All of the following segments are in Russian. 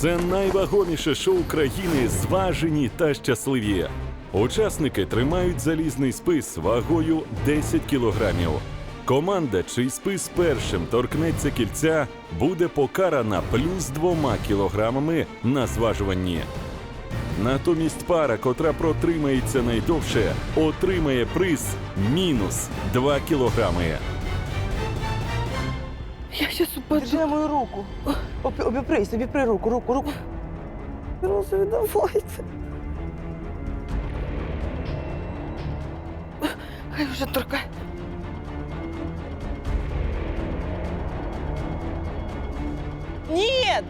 Це найвагоміше шоу країни зважені та щасливі. Учасники тримають залізний спис вагою 10 кілограмів. Команда, чий спис першим торкнеться кільця, буде покарана плюс двома кілограмами на зважуванні. Натомість пара, котра протримається найдовше, отримає приз мінус 2 кілограми. Я. Держи мою руку. Об- Обіпрись, обіпри руку, руку, руку. Розові, давайте. Хай вже торкай. Нет!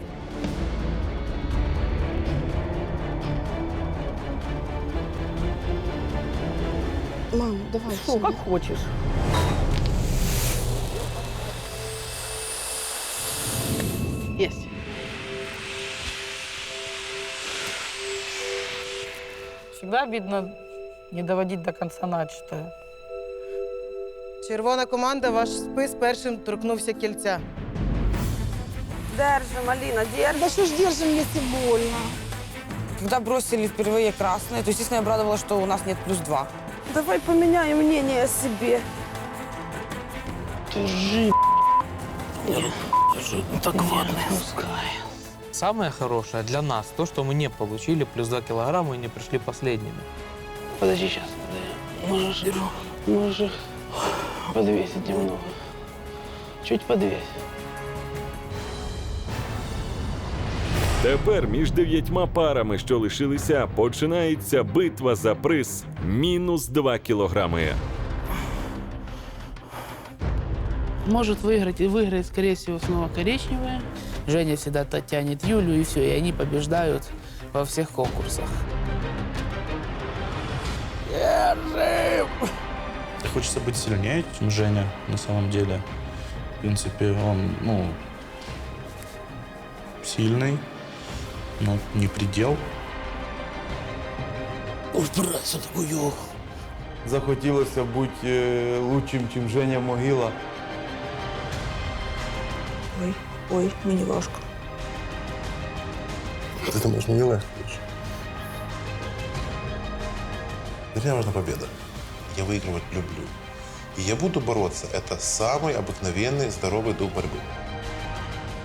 Мам, давай. Фу, как хочешь. Всегда обидно не доводить до конца начатое. Червона команда, ваш спис першим торкнувся кільця. Держим, Аліна, держим. Да что ж держим, если больно? Когда бросили впервые красное, то, естественно, я обрадовалась, что у нас нет плюс два. Давай поменяем мнение о себе. Самое хорошее для нас то, что мы не получили плюс 2 килограмма и не пришли последними. Подожди сейчас. Можешь, можешь подвесить немного. Чуть подвесь. Тепер між дев'ятьма парами, що лишилися, починається битва за приз мінус 2 кілограми. Может выиграть и выиграет, скорее всего, снова коричневая. Женя всегда тянет Юлю, и все, и они побеждают во всех конкурсах. Хочется быть сильнее, чем Женя, на самом деле. В принципе, он, ну, сильный, но не предел. Захотілося бути е, лучшим, ніж Женя Могила. Ой, ой, мені важко. Ты думаешь, мне легко? Для меня важна победа. Я выигрывать люблю. И я буду бороться. Это самый обыкновенный здоровый дух борьбы.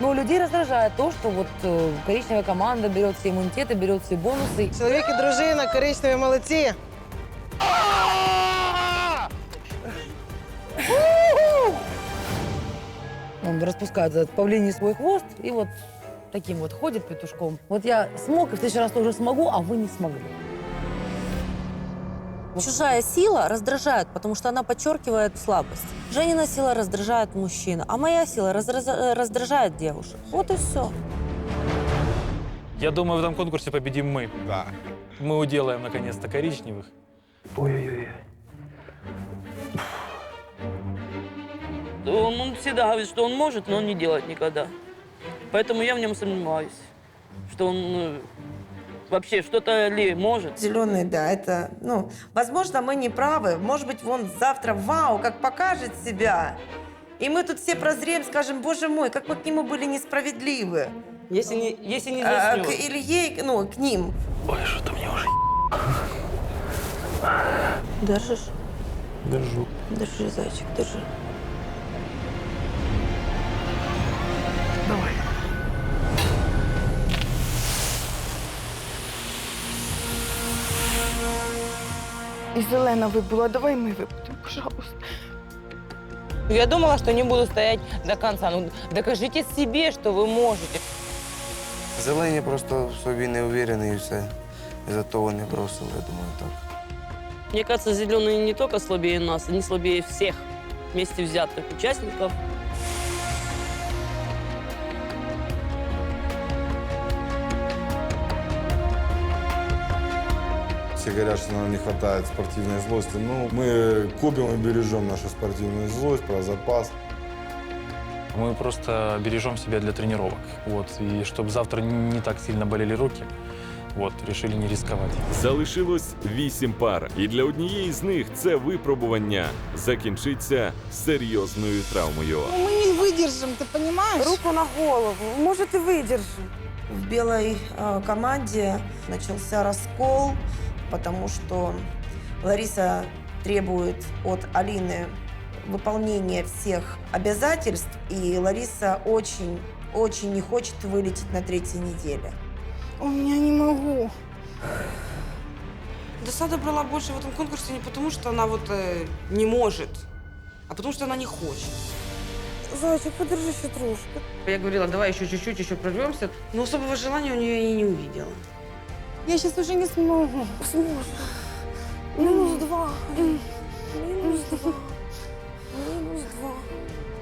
Но людей раздражает то, что вот э, коричневая команда берет все иммунитеты, берет все бонусы. Чоловік і дружина, коричневі молодці. Он распускает этот павлиний свой хвост и вот таким вот ходит петушком. Вот я смог, и в следующий раз тоже смогу, а вы не смогли. Чужая сила раздражает, потому что она подчеркивает слабость. Женина сила раздражает мужчин, а моя сила раздражает девушек. Вот и все. Я думаю, в этом конкурсе победим мы. Да. Мы уделаем, наконец-то, коричневых. Он, он всегда говорит, что он может, но он не делает никогда. Поэтому я в нем сомневаюсь, что он э, вообще что-то ли может. Зеленый, да, это, ну, возможно, мы не правы. Может быть, он завтра, вау, как покажет себя. И мы тут все прозреем, скажем, боже мой, как мы к нему были несправедливы. Если не, если не А, к заснет. Илье, ну, к ним. Ой, что-то мне уже Держишь? Держу. Держи, зайчик, держи. І зелена вибула, давай ми випадемо, пожалуйста. Я думала, что не буду стоять до конца. Ну, докажите себе, что вы можете. Зелені просто в собі не уверені і все. І за того не бросили, я думаю, так. Мне кажется, зеленые не только слабее нас, они слабее всех вместе взятых участников. говорят, что нам не хватает спортивной злости. Ну, мы купим и бережем нашу спортивную злость, про запас. Мы просто бережем себя для тренировок. Вот. И чтобы завтра не так сильно болели руки, вот, решили не рисковать. Залишилось вісім пар, і для однієї з них це випробування закінчиться серйозною травмою. Ну, мы не выдержим, ты понимаешь? Руку на голову. Може, ти видержиш. В белой э, команде начался раскол, потому что Лариса требует от Алины выполнения всех обязательств, и Лариса очень, очень не хочет вылететь на третьей неделе. У меня не могу. Досада брала больше в этом конкурсе не потому, что она вот э, не может, а потому, что она не хочет. Зайчик, подержи ще трошки. Я говорила, давай еще чуть-чуть, еще прорвемся. Но особого желания у нее я и не увидела. Я сейчас уже не смогу. Сможешь. Минус два. Минус два. Минус два.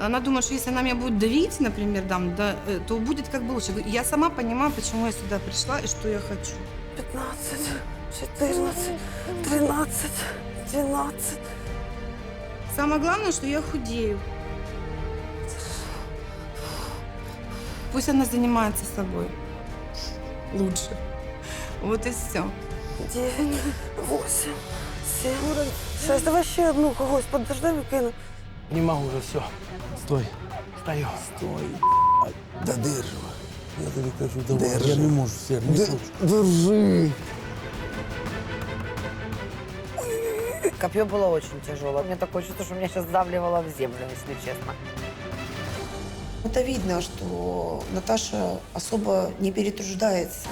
Она думает, что если она меня будет давить, например, там, да, э, то будет как бы лучше. Я сама понимаю, почему я сюда пришла и что я хочу. 15, 14, 13, 12. Самое главное, что я худею. Пусть она занимается собой. Лучше. Вот и все. 9, 8, 7, 6. Давай ще одну когось подожди, викину. Не могу уже, все. Стой. Стою. Стой. Додерживай. Я тобі кажу, давай. Я не можу, все, не хочу. Держи. Копье было очень тяжелое. Мне такое чувство, что меня сейчас давливало в землю, если честно. Это видно, что Наташа особо не перетруждается.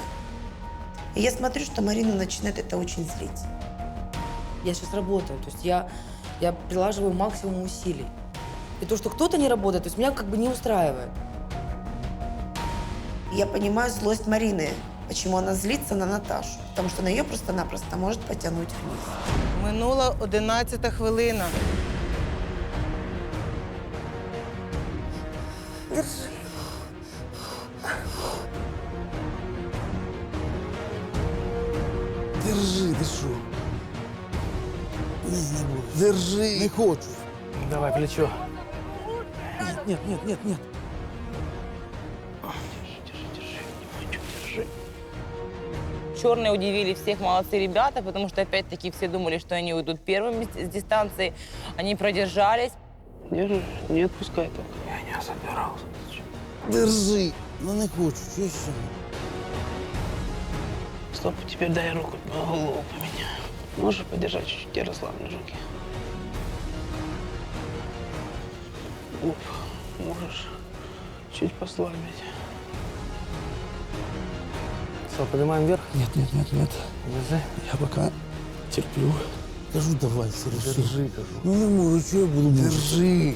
И я смотрю, что Марина начинает это очень злить. Я сейчас работаю, то есть я, я прилаживаю максимум усилий. И то, что кто-то не работает, то есть меня как бы не устраивает. Я понимаю злость Марины, почему она злится на Наташу. Потому что она ее просто-напросто может потянуть вниз. Минула 11 хвилина. Держи. Держи, Держи. Не хочу. Давай, плечо. Нет, нет, нет, нет, нет. Черные удивили всех, молодцы ребята, потому что опять-таки все думали, что они уйдут первыми с дистанции. Они продержались. Держишь? Не отпускай так. Я не собирался. Держи. Ну не хочу, що? Стоп, теперь дай руку, голову поменяю. Можешь подержать чуть-чуть, я расслаблю руки. Оп, можешь чуть послабить. Все, поднимаем вверх? Нет, нет, нет, нет. Держи. Я пока терплю. Кажу, давай, Сережа. Держи, кажу. Ну не можу, що я буду Держи.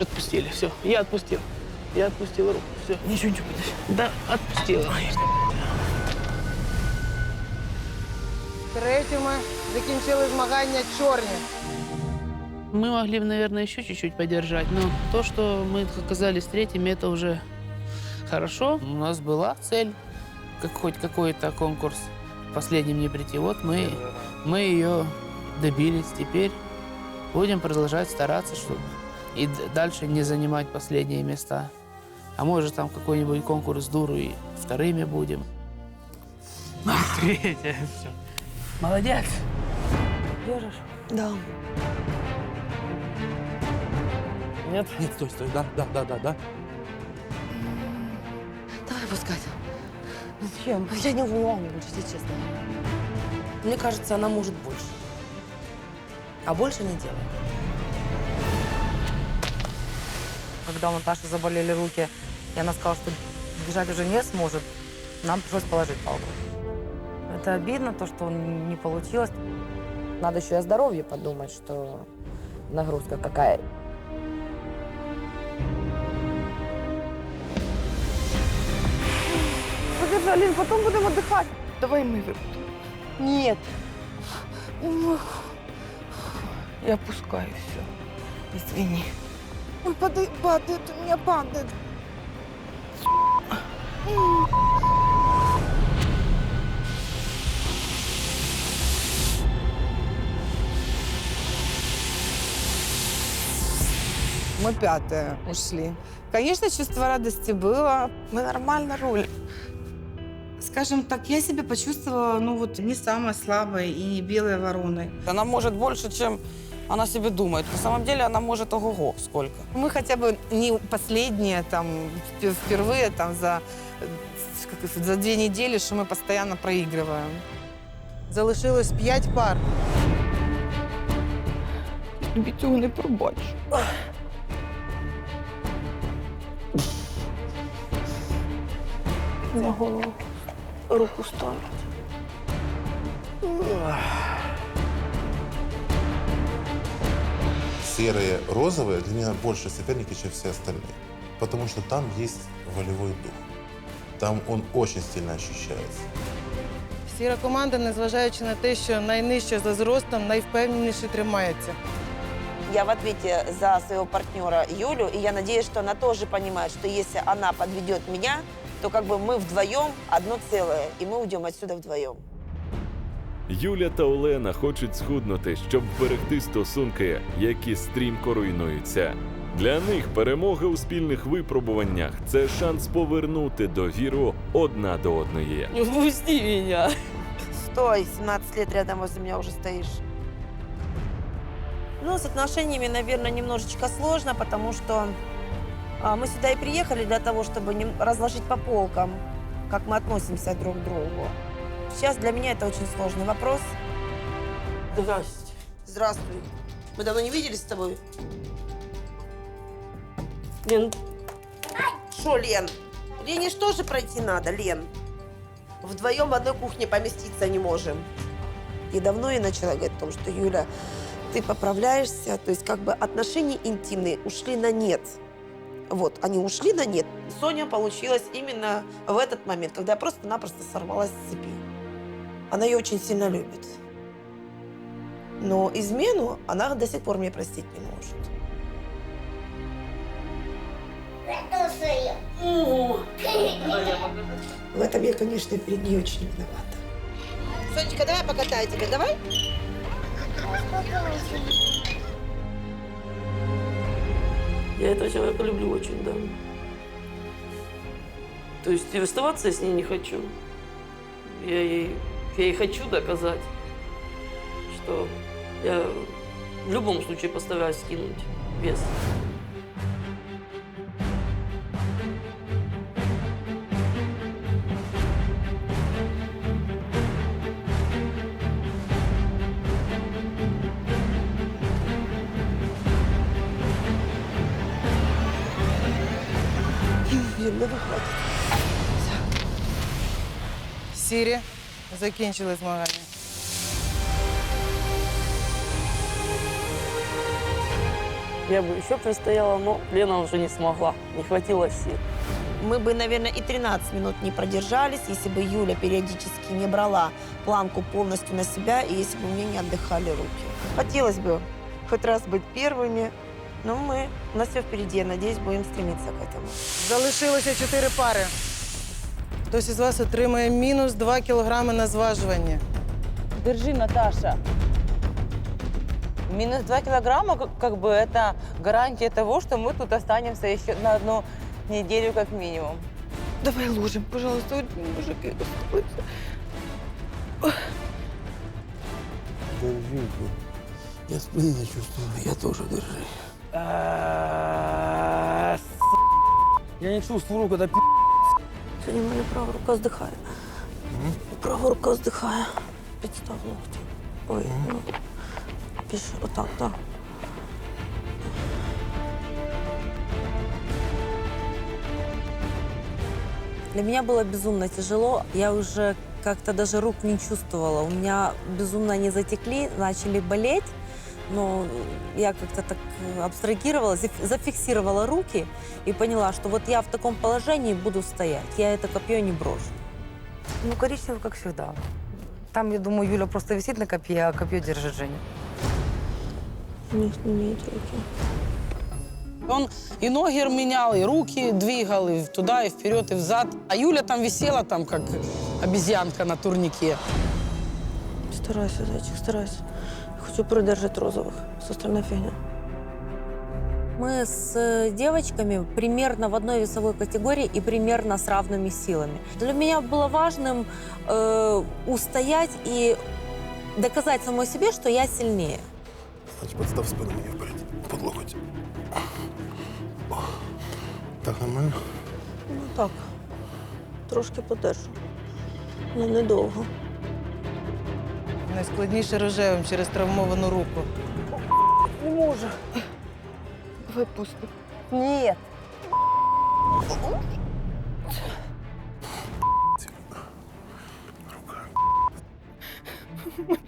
Отпустили, все. Я отпустил. Я отпустил руку, все. Ничего, ничего, подожди. Да, отпустила. Третіми закінчили змагання чорні. Мы могли бы, наверное, еще чуть-чуть подержать, но то, что мы оказались третьими, это уже хорошо. У нас была цель, как хоть какой-то конкурс последним не прийти. Вот мы, мы ее добились. Теперь будем продолжать стараться, чтобы и дальше не занимать последние места. А может, там какой-нибудь конкурс дуру и вторыми будем. Третья, все. Молодец. Держишь? Да. Нет? Нет, стой, стой. Да, да, да, да, да. Давай пускать. Зачем? Я не могу больше, если честно. Мне кажется, она может больше. А больше не делает. Когда у Наташи заболели руки, и она сказала, что бежать уже не сможет, нам пришлось положить палку. Это обидно, то, что не получилось. Надо еще и о здоровье подумать, что нагрузка какая. Подержи, Алін, потім будемо дихати. Давай ми випадемо. Нет. Я опускаю все. Извини. Он падает, падает, у меня падает. Мы пятые ушли. Конечно, чувство радости было. Мы нормально рулим. Скажем так, я себя почувствовала, ну вот, не самой слабой и не белой вороной. Она может больше, чем она себе думает. На самом деле она может ого-го сколько. Мы хотя бы не последние, там, вп- впервые там за, как- за две недели, что мы постоянно проигрываем. Залишилось п'ять пар. Тобі цього не пробачу. На голову руку ставить. Серые, розовые для меня больше соперники, чем все остальные. Потому что там есть волевой дух. Там он очень сильно ощущается. Сіра команда, незважаючи на те, що найнижче за зростом, найвпевненіше тримається. Я в ответе за своего партнера Юлю, и я надеюсь, что она тоже понимает, что если она подведет меня, то как бы мы вдвоем одно целое, и мы уйдем отсюда вдвоем. Юля та Олена хочуть схуднути, щоб вберегти стосунки, які стрімко руйнуються. Для них перемога у спільних випробуваннях це шанс повернути довіру одна до одної. Ну, пусти меня. Стой, 17 лет рядом возле меня уже стоишь. Ну, с отношениями, наверное, немножечко сложно, потому что а, мы сюда и приехали для того, чтобы нем- разложить по полкам, как мы относимся друг к другу. Сейчас для меня это очень сложный вопрос. Здрасте. Здравствуй. Мы давно не виделись с тобой? Лен, Что, Лен? Лене что же пройти надо, Лен? Вдвоем в одной кухне поместиться не можем. И давно я начала говорить о том, что, Юля, ты поправляешься, то есть как бы отношения интимные ушли на нет. Вот, они ушли на нет. Соня получилась именно в этот момент, когда я просто-напросто сорвалась с цепи. Она ее очень сильно любит. Но измену она до сих пор мне простить не может. В этом я, конечно, перед ней очень виновата. Сонечка, давай покатаю тебя, давай? Я этого человека люблю очень, да. То есть и расставаться я с ней не хочу. Я ей, я ей хочу доказать, что я в любом случае постараюсь скинуть вес. Юль, давай хватит. Сірі закінчили змагання. Я бы еще простояла, но Лена уже не смогла, не хватило сил. Мы бы, наверное, и 13 минут не продержались, если бы Юля периодически не брала планку полностью на себя, и если бы мне не отдыхали руки. Хотелось бы хоть раз быть первыми, но мы, у нас все впереди, я надеюсь, будем стремиться к этому. Залишилося чотири пари. Хтось із вас отримає мінус 2 кілограми на зважуванні. Держи, Наташа. Минус 2 килограмма, как, как бы это гарантия того, что мы тут останемся еще на одну неделю как минимум. давай ложим, пожалуйста, вот мужики остались. Держи. Я спины не чувствую, я тоже держи. Я не чувствую руку, это пи***. Сегодня у меня правая рука вздыхает. Правая рука вздыхает. Представь локти. Ой, ну, пиши, вот так, да. Для меня было безумно тяжело. Я уже как-то даже рук не чувствовала. У меня безумно они затекли, начали болеть. Но я как-то так э, абстрагировала, заф- зафиксировала руки и поняла, что вот я в таком положении буду стоять. Я это копье не брошу. Ну, коричневый, как всегда. Там, я думаю, Юля просто висит на копье, а копье держит Женя. У них не имеет руки. Он и ноги менял, и руки двигал, и туда, и вперед, и взад. А Юля там висела, там, как обезьянка на турнике. Старайся, зайчик, старайся. Хочу продержать розовых. Со стороны фигня. Мы с э, девочками примерно в одной весовой категории и примерно с равными силами. Для меня было важным э, устоять и доказать самой себе, что я сильнее. Значит, подстав спину мені вперед. Под локоть. Так, нормально? Ну так, трошки подержу. Ну, недовго. Найскладніше рожевим через травмовану руку. Не можу. Давай пусти. Ні.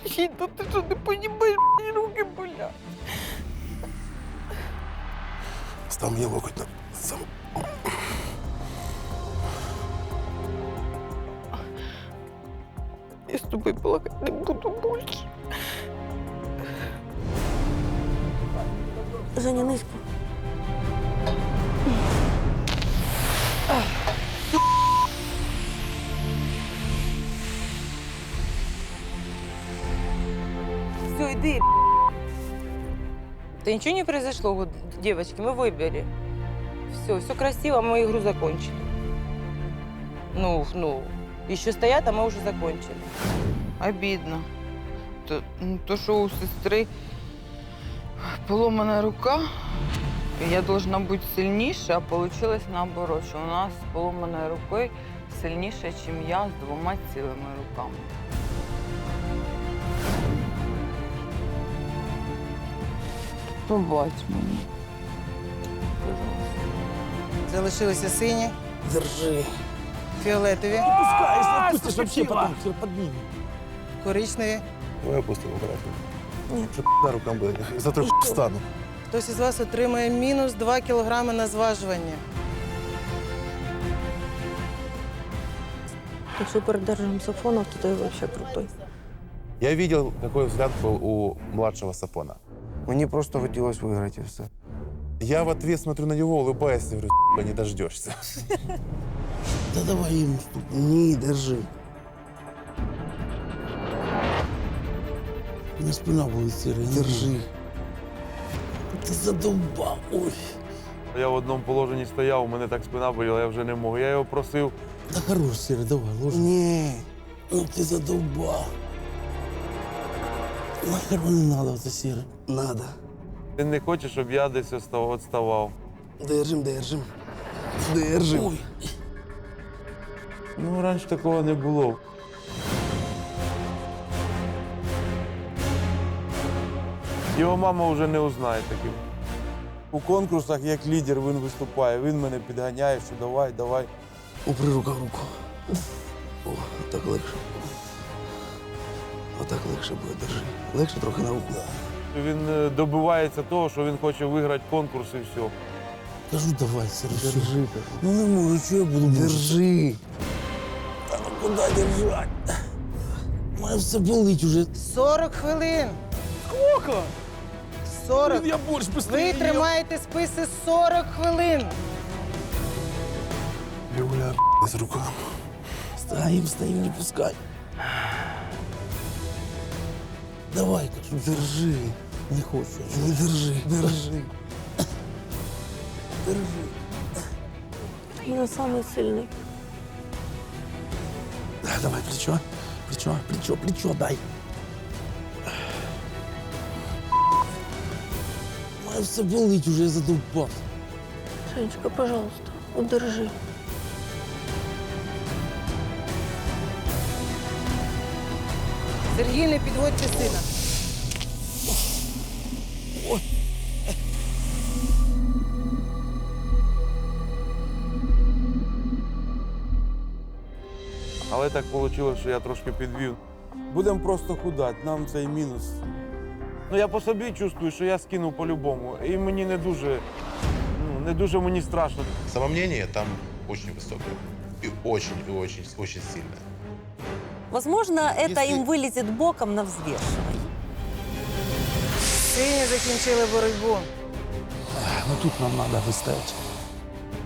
Хіто, ти що не понімаєш, руки болять. Став мені локоть на тобою плакати не буду більше. Женя, низько. Все, иди. Да ничего не произошло, вот, девочки, мы выбили. Все, все красиво, мы игру закончили. Ну, ну, еще стоят, а мы уже закончили. Обідно. То, ну, то, що у сестри поломана рука, і я должна бути сильніша, а вийшло наоборот, що у нас з поломаною рукою сильніша, ніж я з двома цілими руками. Побач мені. Залишилися сині, Держи. Фіолетові, Пускай, если вообще потом все поднимем. коричневі. Давай опустимо аккуратно. Ні. Щоб на рукам було. За той встану. Хтось із вас отримає мінус 2 кілограми на зважування. Якщо передержимо сафона, то ти взагалі крутой. Я видел, какой взгляд был у младшего Сапона. Мені просто хотілося виграти і все. Я в ответ смотрю на него, улыбаясь, и говорю, «Сука, не дождешься. Да давай ему ступ. Не, держи. У меня спина будет серая. Держи. Ты задолбал. Ой. Я в одному положенні стояв, у мене так спина боліла, я вже не мог. Я його просив. Да хорош, серый, давай, ложи. Ні. Ну ты задолбал. Нахер не надо это серый. Надо. Він не хоче, щоб я десь остав- відставав. Держим, держим. Держим. Ой. Ну, раніше такого не було. Його мама вже не узнає таким. У конкурсах як лідер він виступає, він мене підганяє, що давай, давай. Упри рука в руку. О, так легше. Отак легше буде, держи. Легше трохи на руку. Він е, добивається того, що він хоче виграти конкурс і все. Кажу, давай, Сережа. Держи, Ну не можу, що я буду Держи. Ну куди держать? Має все болить уже. 40 хвилин. Сколько? 40. Я борщ Ви тримаєте списи 40 хвилин. Люля, з руками. Стоїм, стоїм, не пускай. Давай, кажу, держи. Не хочу. Не держи, держи. Держи. Я самий сильний. Да, давай, плечо. Плечо, плечо, плечо дай. Має все болить уже, я задовбався. Женечка, пожалуйста, удержи. Сергій, не підводьте сина. Але так вийшло, що я трошки підвів. Будемо просто худати, нам цей мінус. Ну я по собі чувствую, що я скинув по-любому. І мені не дуже, ну, не дуже мені страшно. Самомнение там очень высокое. И очень, и очень, очень сильное. Возможно, это Если- им вылезет боком на взвешивание. Сині закінчили боротьбу. Ну тут нам треба виставити.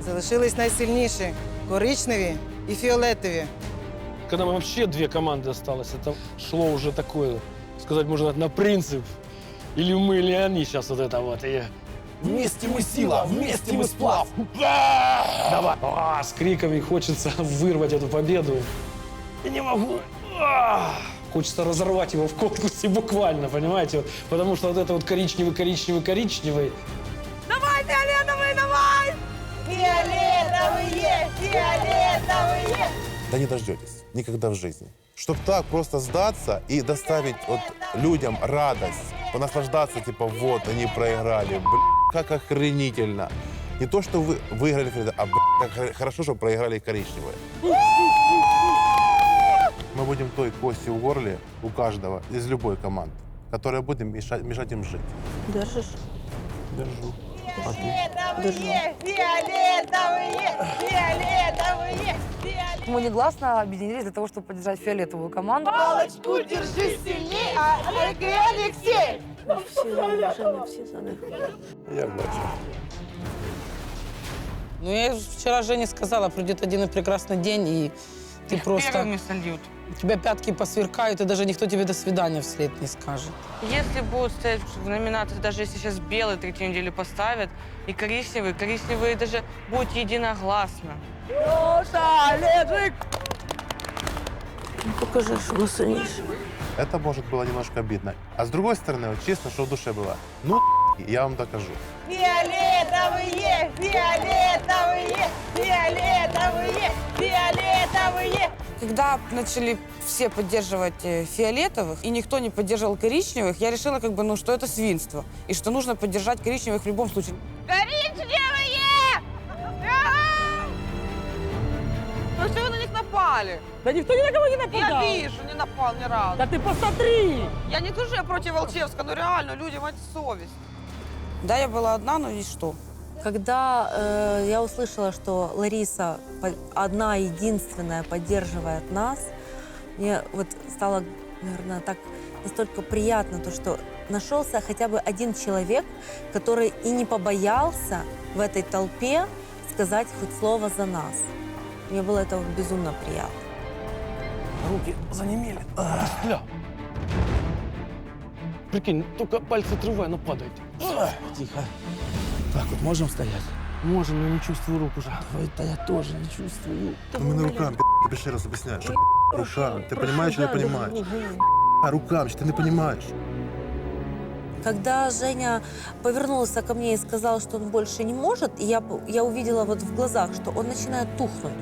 Залишились найсильніші коричневі і фіолетові. Когда мы вообще две команды осталось, это шло уже такое, сказать можно, на принцип. Или мы, или они сейчас вот это вот. И Вместе мы сила, вместе мы сплав. Давай. А, с криками хочется вырвать эту победу. Я не могу. Хочется разорвать его в конкурсе буквально, понимаете? Вот, потому что вот это вот коричневый, коричневый, коричневый. Давай, фиолетовый, давай! Фиолетовые, фиолетовые! Да не дождетесь. Никогда в жизни. Чтоб так просто сдаться и доставить вот людям радость, понаслаждаться, типа, вот, они проиграли. Бля, как охренительно. Не то, что вы выиграли, Фрида, а бля, как хор- хорошо, что проиграли коричневые. Мы будем той костью в горле у каждого из любой команды, которая будет мешать, мешать им жить. Держишь? Держу. Фиолетовые, фиолетовые, фиолетовые, фиолетовые! Мы негласно объединились для того, чтобы поддержать фиолетовую команду. Палочку держи сильнее, а Алексей! Всі за них, Жанна, всі за них. Я бачу. Ну, я вчера Жене сказала, придет один прекрасный день, и ты просто... Первыми сольют. У тебя пятки посверкают, и даже никто тебе до свидания вслед не скажет. Если будут стоять в номинации, даже если сейчас белый третью неделю поставят, и коричневый, коричневые даже будут единогласно. Леша, Лежик! Ну, Покажи, що ми сильніші. Это, может, было немножко обидно. А с другой стороны, вот честно, что в душе было. Ну, я вам докажу. Фиолетовые, фиолетовые, фиолетовые, фиолетовые! Когда начали все поддерживать э, фиолетовых, и никто не поддерживал коричневых, я решила, как бы, ну, что это свинство, и что нужно поддержать коричневых в любом случае. Коричневые! Ну что вы на них напали? Да никто ни на кого не нападал. Я вижу, не напал ни разу. Да ты посмотри! Я не то, что я против Волчевска, но реально, люди, мать совесть. Да, я была одна, но и что? Когда э, я услышала, что Лариса одна единственная поддерживает нас, мне вот стало, наверное, так настолько приятно, то, что нашелся хотя бы один человек, который и не побоялся в этой толпе сказать хоть слово за нас. Мне было это безумно приятно. Руки занемели. Бля. Прикинь, только пальцы отрывай, но падает. Тихо. Так вот можем стоять? Можем, но не чувствую рук уже. Это я тоже не чувствую. Именно рукам, тебе еще раз объясняю. Что рукам? Ты понимаешь или не понимаешь? А рукам, что ты не понимаешь? Когда Женя повернулся ко мне и сказал, что он больше не может, я, я увидела вот в глазах, что он начинает тухнуть.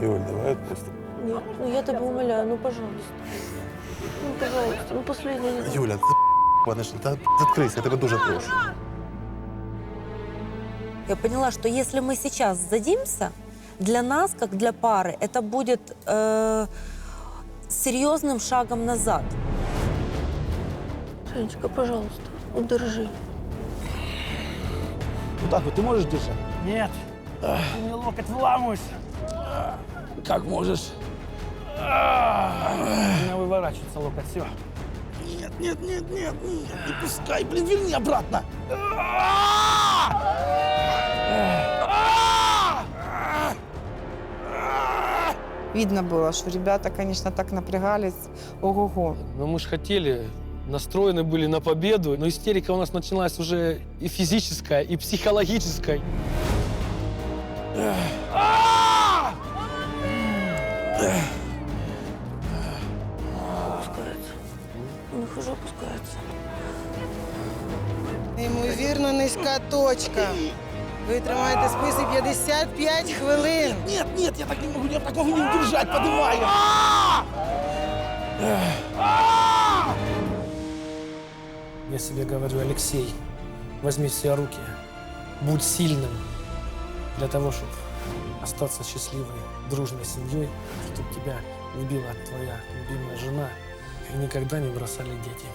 Юль, давай просто. Нет, ну я тебе умоляю, ну пожалуйста. Ну, пожалуйста, ну последний. Юля, ти Ладно, та заткрийся, я тебе дуже прошу. Я поняла, что если мы сейчас сдадимся, для нас, как для пары, это будет э, серьезным шагом назад. Женечка, пожалуйста, удержи. Вот так вот ты можешь держать? Нет. У меня локоть вламывается. Как можешь? У меня выворачивается локоть, все. Нет, нет, нет, нет, нет, не пускай, блин, верни обратно. Видно было, что ребята, конечно, так напрягались. Ого-го. Но мы же хотели, настроены были на победу, но истерика у нас началась уже и физическая, и психологическая. Опускается. Уже опускается. Неймовірно низька точка. Ви тримаєте списи 55 хвилин. Нет, нет, я так не могу, я такого не удержать, поднимаю. Я себе говорю, Алексей, возьми в себя руки, будь сильным для того, чтобы остаться счастливой, дружной семьей, чтобы тебя любила твоя любимая жена и никогда не бросали дети.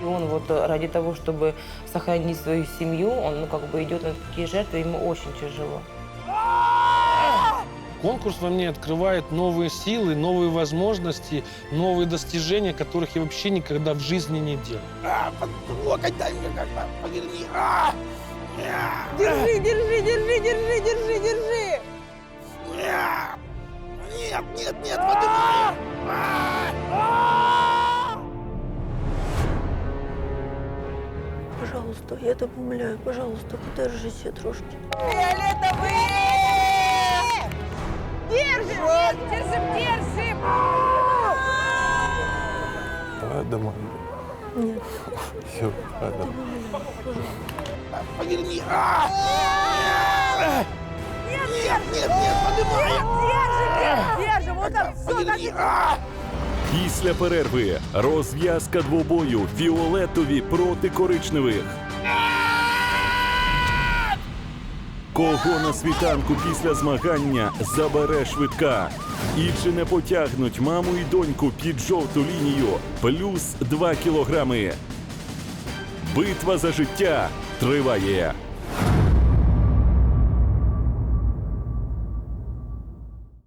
И он вот э, ради того, чтобы сохранить свою семью, он ну, как бы идет на такие жертвы, ему очень тяжело. Конкурс во мне открывает новые силы, новые возможности, новые достижения, которых я вообще никогда в жизни не делал. А, локоть дай мне как-то, поверни. А! Держи, держи, держи, держи, держи, держи! Нет, нет, нет, поднимаю. А! Пожалуйста, я тебя умоляю, пожалуйста, подержите трошки. Держим! Держим, держим! Давай домой. Нет. Все, давай домой. Поверни. Нет, нет, нет, нет, поднимаем! Держим, держим, так, все, Після перерви розв'язка двобою фіолетові проти коричневих. Кого на світанку після змагання забере швидка? І чи не потягнуть маму і доньку під жовту лінію плюс 2 кілограми? Битва за життя триває.